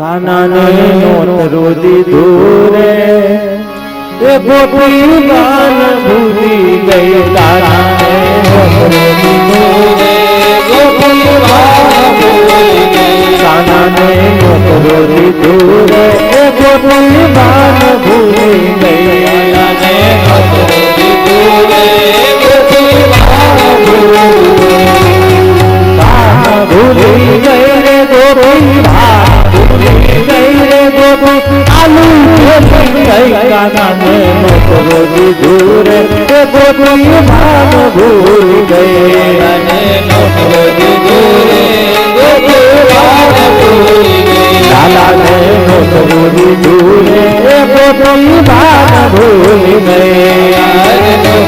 કાનાને નોતરો દીધું રે એ ગોપી બાન ભૂલી ગઈ કાનાને નોતરો દીધું રે ગોપી બાન ભૂલી ગઈ કાનાને નોતરો દીધું રે એ ગોપી બાન ભૂલી ગઈ કાનાને નોતરો દીધું રે ગોપી બાન ભૂલી ગઈ. ભૂલી ગઈ કાનાને નોતરો દીધું રે એ ગોપી બાન ભૂલી ગઈ અને નોટલો દીધો રે ગોપી બાન ભૂલી ગઈ લાલાને નોતરો દીધું રે એ ગોપી બાન ભૂલી ગઈ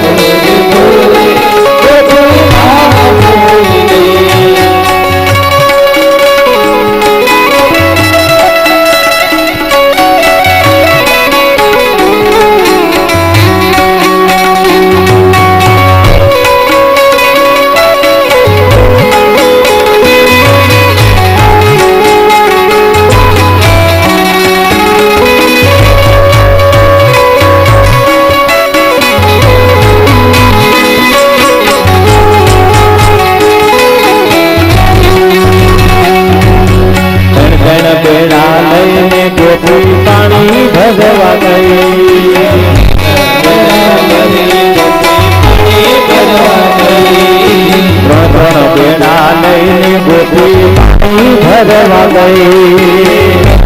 ભરવા ગઈ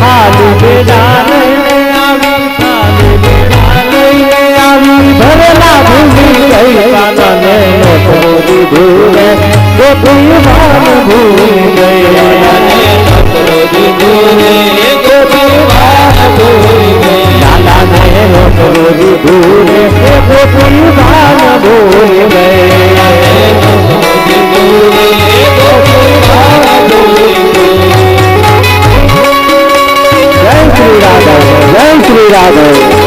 ખાલી બેડા લઈને આવી ખાલી બેડા લઈને જય શ્રી રાધવ જય શ્રી રાધવ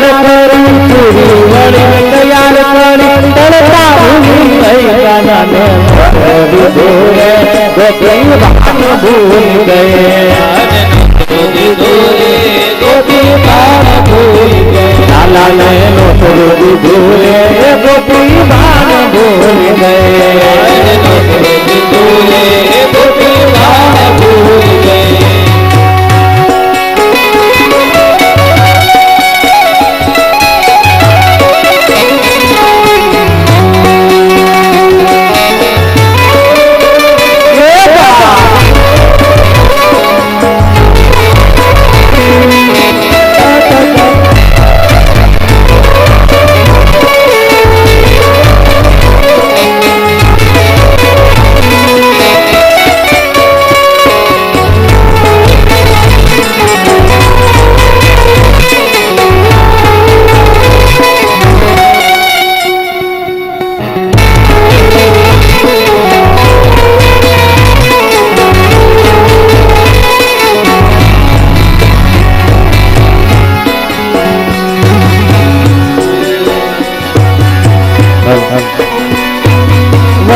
તૈયાર કરી, પૂરી વળીને તૈયાર કરી તળતા ભૂલી ગઈ કાનાને દીધું રે ગોપી બાન ભૂલ ગઈ. અને નોટલો દીધો રે ગોપી બાન ભૂલ ગઈ લાલાને નોતરું દીધું રે ગોપી બાન ભૂલ ગઈ. અને નોટલો દીધો રે ગોપી બાન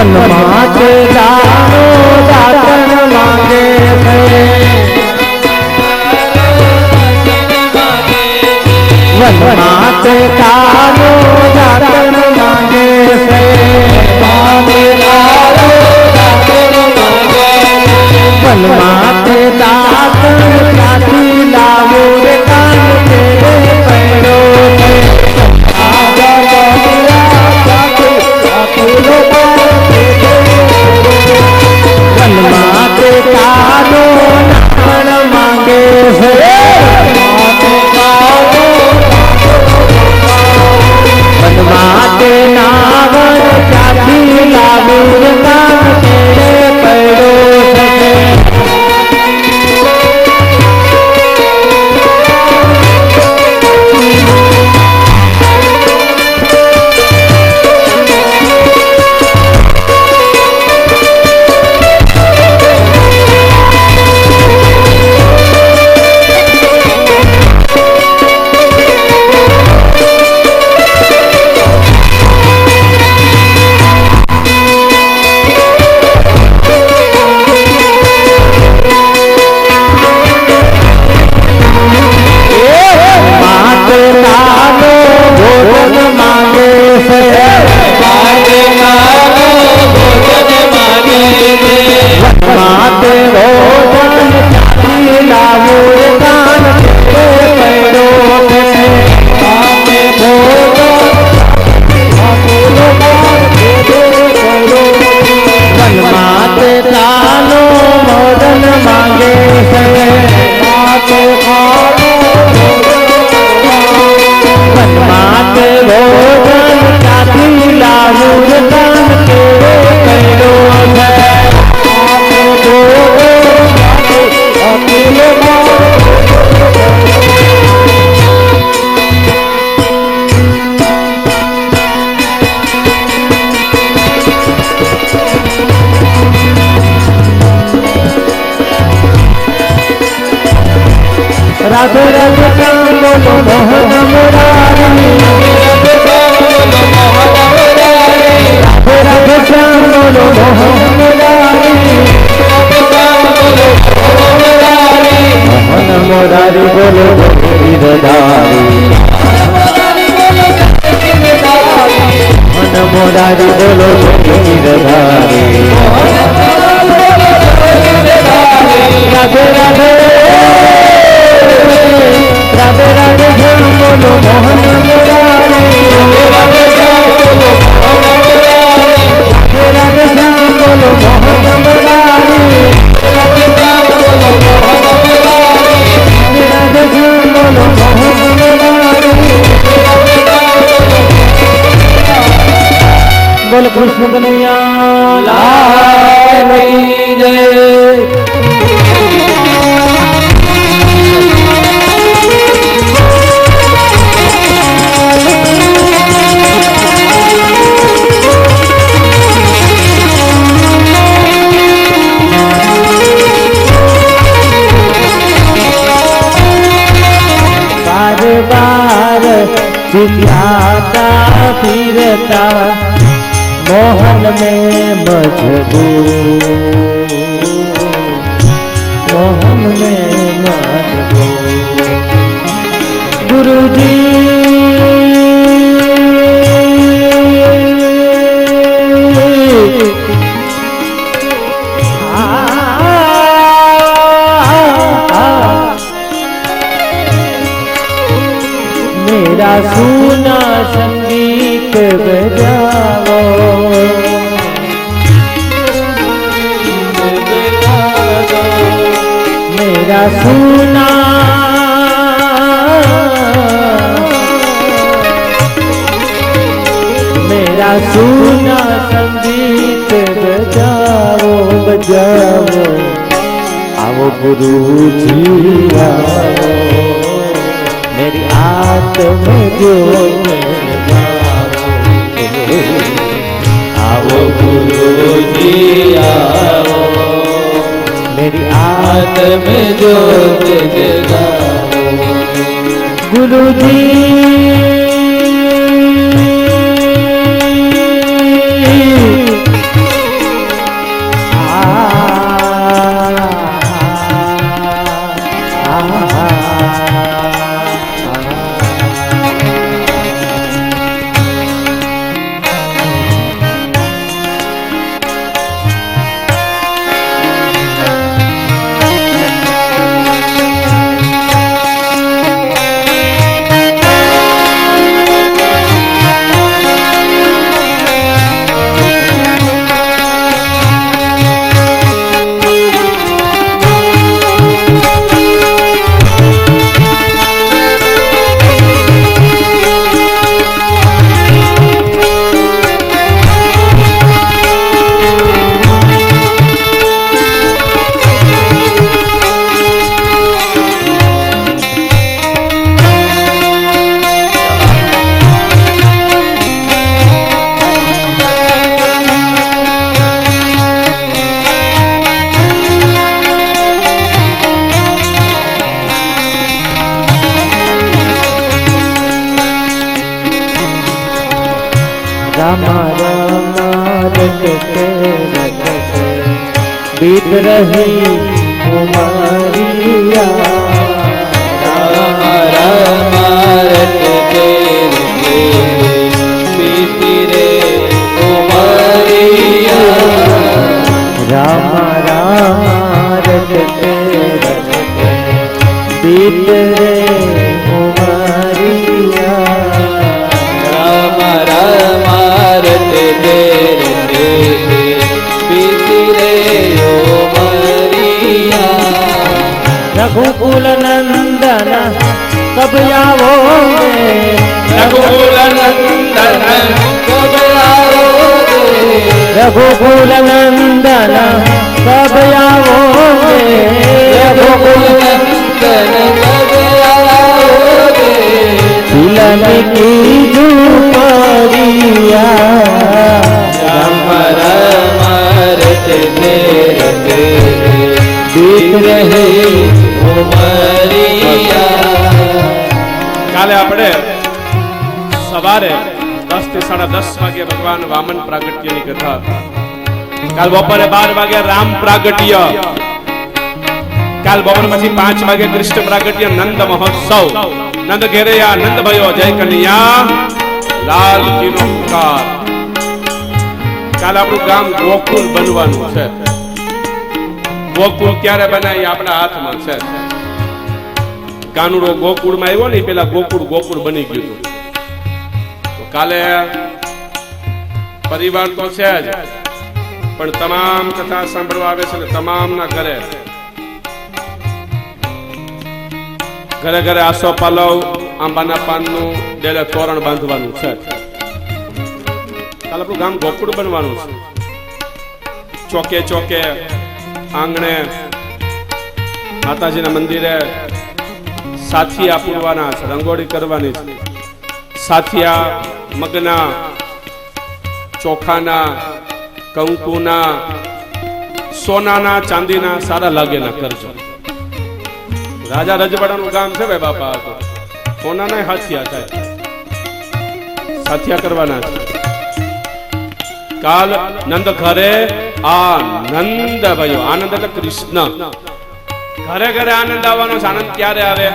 મનમાં ચેતાનો દાતન માંગે છે. મનમાં Hallelujah. મુરારી બોલો મન મોરારી બોલો ગીરધારી રાધે રાધે રાધે રાધે બોલો મોહન મુરારી चिल्लाता फिरता मोहन में मजबूर मोहन में मजबूर गुरु સુના મેરા સુના સંગીત બજાવો બજાવો આવો ગુરુજી આવો મેરી આત્મ જ્યોત આવો ગુરુજી આવો मेरी आत्म ज्योत जगाओ गुरु जी रामा જીત રહી ઉમા રઘુકુલ નંદન કબ આવો રઘુકુલ નંદન કબ આવો રઘુકુલ નંદન કબ આવો રઘુકુલ નંદન કબ આવો તિલન કી ધૂપ રિયા રામ રામ આપણે સવારે દસથી સાડા દસ વાગે ભગવાન વામન પ્રાગટ્યની કથા. કાલ બપોરે બાર વાગે રામ પ્રાગટ્ય. કાલ બપોર પછી પાંચ વાગે કૃષ્ણ પ્રાગટ્ય નંદ મહોત્સવ. નંદ ઘેરયા, નંદ ભયો જય કન્યા લાલ પુકાર કાલ આપણું ગામ ગોકુલ બનવાનું છે. ગોકુલ ક્યારે બનાય એ આપણા હાથમાં છે. કાનુડો ગોકુળમાં આવ્યો ને પેલા ગોકુળ ગોકુળ બની ગયું હતું. કાલે પરિવાર તો છે જ, પણ તમામ કથા સાંભળવા આવે છે ને તમામના ઘરે. ઘરે ઘરે આસો પાલવ, આંબાના પાનનું ડેલે તોરણ બાંધવાનું છે. કાલે આપણું ગામ ગોકુળ બનવાનું છે. ચોકે ચોકે આંગણે માતાજીના મંદિરે સાથિયા પૂરવાના છે, રંગોળી કરવાની છે. સાથિયા મગના, ચોખાના, કંકુના, સોનાના, ચાંદીના સારા લાગેલા કરજો. રાજા રજવાડાનું ગામ છે ભાઈ બાપા, આ સોનાના હાથિયા થાય. સાથિયા કરવાના છે. કાલ નંદ ઘરે આનંદ ભયો આનંદ એટલે કૃષ્ણ. ઘરે ઘરે આનંદ આવવાનો આનંદ ક્યારે આવે?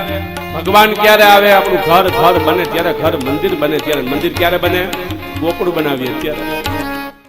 ભગવાન ક્યારે આવે? આપણું ઘર ઘર બને ત્યારે ઘર, મંદિર બને ત્યારે મંદિર ક્યારે બને? ગોકળું બનાવીએ ત્યારે.